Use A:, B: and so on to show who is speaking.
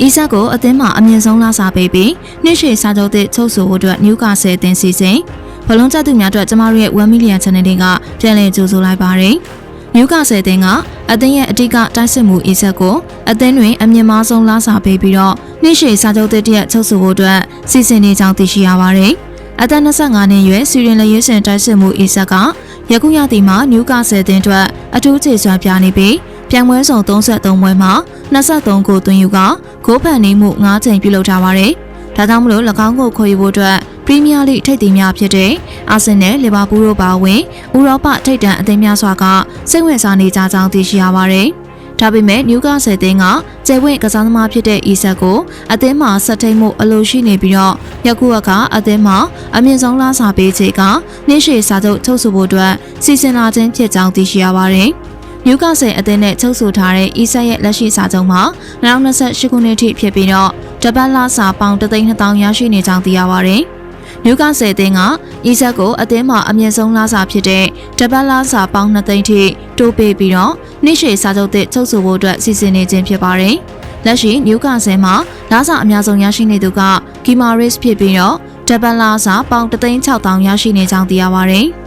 A: ။အီဆက်ကိုအသင်းမှာအမြင့်ဆုံးလာစားပေးပြီးနှစ်ရှည်စာချုပ်သစ်ချုပ်ဆိုဖို့အတွက်နျူကာဆယ်အသင်းစီစဉ်ဘလုံးကျသူများအတွက်ကျမတို့ရဲ့1 million channel တွေကပြန်လည်ကြိုဆိုလိုက်ပါတယ်။နျူကာဆယ်အသင်းကအသင်းရဲ့အဓိကတိုက်စစ်မှုအီဆက်ကိုအသင်းတွင်အမြင့်မားဆုံးလာစားပေးပြီးတော့နှစ်ရှည်စာချုပ်သစ်တစ်ရက်ချုပ်ဆိုဖို့အတွက်စီစဉ်နေကြောင်းသိရှိရပါတယ်။အသက်25နှစ်ရွယ်ဆွီဒင်လက်ရွေးစင်တိုက်စစ်မှုအီဆက်ကယခုရသည့်မှာနျူကာဆယ်တင်အတွက်အထူးခြေစွမ်းပြနေပြီး ပြိုင်ပွဲဆောင်33ပွဲမှာ23ကိုသွင်းယူကဂိုးဖန်နေမှု9ချိန်ပြုလုပ်ထားပါတယ်။ဒါကြောင့်မလို့၎င်းကိုခေါ်ယူဖို့အတွက်ပရီးမီးယားလိထိပ်သီးများဖြစ်တဲ့အာဆင်နယ်လီဗာပူးတို့ပါဝင်ဥရောပထိပ်တန်းအသင်းများစွာကစိတ်ဝင်စားနေကြကြောင်းသိရှိရပါတယ်။ဒါပေမဲ့နျူကာဆယ်သင်းကကျယ်ဝင့်ကစားသမားဖြစ်တဲ့အီဆက်ကိုအသင်းမှာဆက်ထိန်မှုအလိုရှိနေပြီးတော့ယခုကအသင်းမှာအမြင့်ဆုံးလားစာပေးချေကနှင်းရှည်စာချုပ်ချုပ်ဆိုဖို့အတွက်စီစဉ်လာခြင်းဖြစ်ကြောင်းသိရှိရပါတယ်။ နျူကာဆယ်အသင်းနဲ့ချုပ်ဆိုထားတဲ့အီဆက်ရဲ့လက်ရှိစာချုပ်မှာ2028ခုနှစ်ထိဖြစ်ပြီးတော့တပတ်လစာပေါင်3,200ရရှိနေကြောင်းသိရပါတယ်။နျူကာဆယ်အသင်းကအီဆက်ကိုအသင်းမှာအမြင့်ဆုံးလစာဖြစ်တဲ့တပတ်လစာပေါင်း2သိန်းထိတိုးပေးပြီးတော့နှိရှေစာချုပ်သစ်ချုပ်ဆိုဖို့အတွက်စီစဉ်နေခြင်းဖြစ်ပါတယ်။လက်ရှိနျူကာဆယ်မှာလစာအများဆုံးရရှိနေသူကဂီမာရစ်ဖြစ်ပြီးတော့တပတ်လစာပေါင်3သိန်း6,000ရရှိနေကြောင်းသိရပါတယ်။